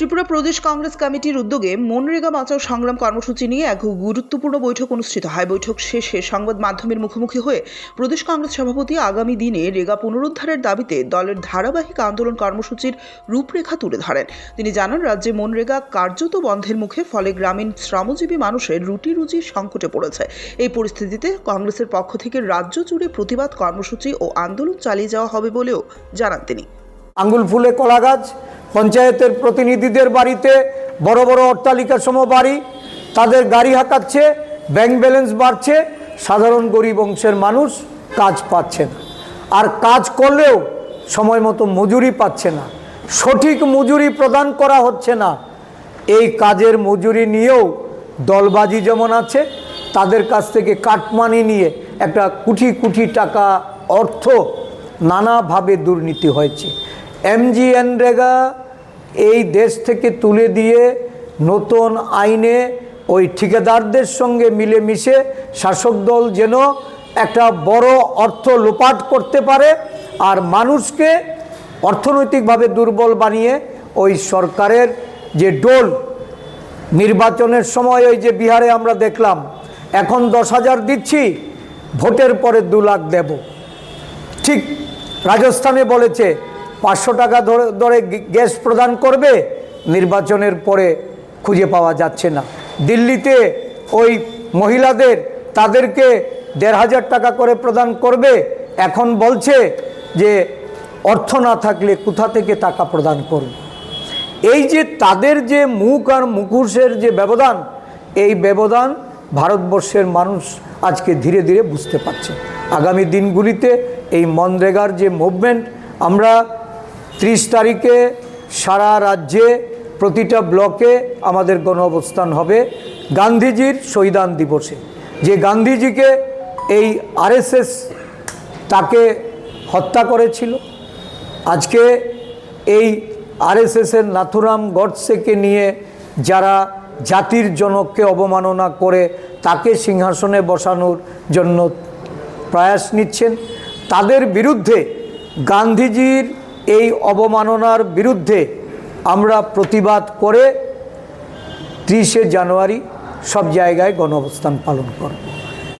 ত্রিপুরা প্রদেশ কংগ্রেস কমিটির উদ্যোগে মনরেগা বাঁচাও সংগ্রাম কর্মসূচি নিয়ে এক গুরুত্বপূর্ণ বৈঠক অনুষ্ঠিত হয়। বৈঠক শেষে সংবাদ মাধ্যমের মুখোমুখি হয়ে প্রদেশ কংগ্রেস সভাপতি আগামী দিনে রেগা পুনরুদ্ধারের দাবিতে দলের ধারাবাহিক আন্দোলন কর্মসূচির রূপরেখা তুলে ধরেন। তিনি জানান, রাজ্যে মনরেগা কার্যত বন্ধের মুখে, ফলে গ্রামীণ শ্রমজীবী মানুষের রুটি রুজি সংকটে পড়েছে। এই পরিস্থিতিতে কংগ্রেসের পক্ষ থেকে রাজ্য জুড়ে প্রতিবাদ কর্মসূচি ও আন্দোলন চালিয়ে যাওয়া হবে বলেও জানান তিনি। আঙ্গুল ফুলে কলা গাছ পঞ্চায়েতের প্রতিনিধিদের বাড়িতে বড় বড় অট্টালিকা সম বাড়ি, তাদের গাড়ি হাঁকাচ্ছে, ব্যাংক ব্যালেন্স বাড়ছে, সাধারণ গরিব অংশের মানুষ কাজ পাচ্ছে না। আর কাজ করলেও সময় মতো মজুরি পাচ্ছে না। সঠিক মজুরি প্রদান করা হচ্ছে না। এই কাজের মজুরি নিয়েও দলবাজি যেমন আছে, তাদের কাছ থেকে কাটমানি নিয়ে একটা কোটি কোটি টাকা অর্থ নানাভাবে দুর্নীতি হয়েছে। এমজিএনরেগা এই দেশ থেকে তুলে দিয়ে নতুন আইনে ওই ঠিকাদারদের সঙ্গে মিলেমিশে শাসক দল যেন একটা বড় অর্থ লোপাট করতে পারে আর মানুষকে অর্থনৈতিকভাবে দুর্বল বানিয়ে ওই সরকারের যে ডোল নির্বাচনের সময় ওই যে বিহারে আমরা দেখলাম, এখন দশ হাজার দিচ্ছি, ভোটের পরে দু লাখ দেব। ঠিক রাজস্থানে বলেছে পাঁচশো টাকা ধরে ধরে গ্যাস প্রদান করবে, নির্বাচনের পরে খুঁজে পাওয়া যাচ্ছে না। দিল্লিতে ওই মহিলাদের, তাদেরকে দেড় হাজার টাকা করে প্রদান করবে, এখন বলছে যে অর্থ না থাকলে কোথা থেকে টাকা প্রদান করবে? এই যে তাদের যে মুখ আর মুখোশের যে ব্যবধান, এই ব্যবধান ভারতবর্ষের মানুষ আজকে ধীরে ধীরে বুঝতে পারছে। আগামী দিনগুলিতে এই মনরেগার যে মুভমেন্ট আমরা ত্রিশ তারিখে সারা রাজ্যে প্রতিটা ব্লকে আমাদের গণ অবস্থান হবে গান্ধীজির শহীদান দিবসে। যে গান্ধীজিকে এই আরএসএস তাকে হত্যা করেছিল, আজকে এই আরএসএসের নাথুরাম গডসেকে নিয়ে যারা জাতির জনককে অবমাননা করে তাকে সিংহাসনে বসানোর জন্য প্রয়াস নিচ্ছেন, তাদের বিরুদ্ধে গান্ধীজির এই অবমাননার বিরুদ্ধে আমরা প্রতিবাদ করে ত্রিশে জানুয়ারি সব জায়গায় গণ অবস্থান পালন করব।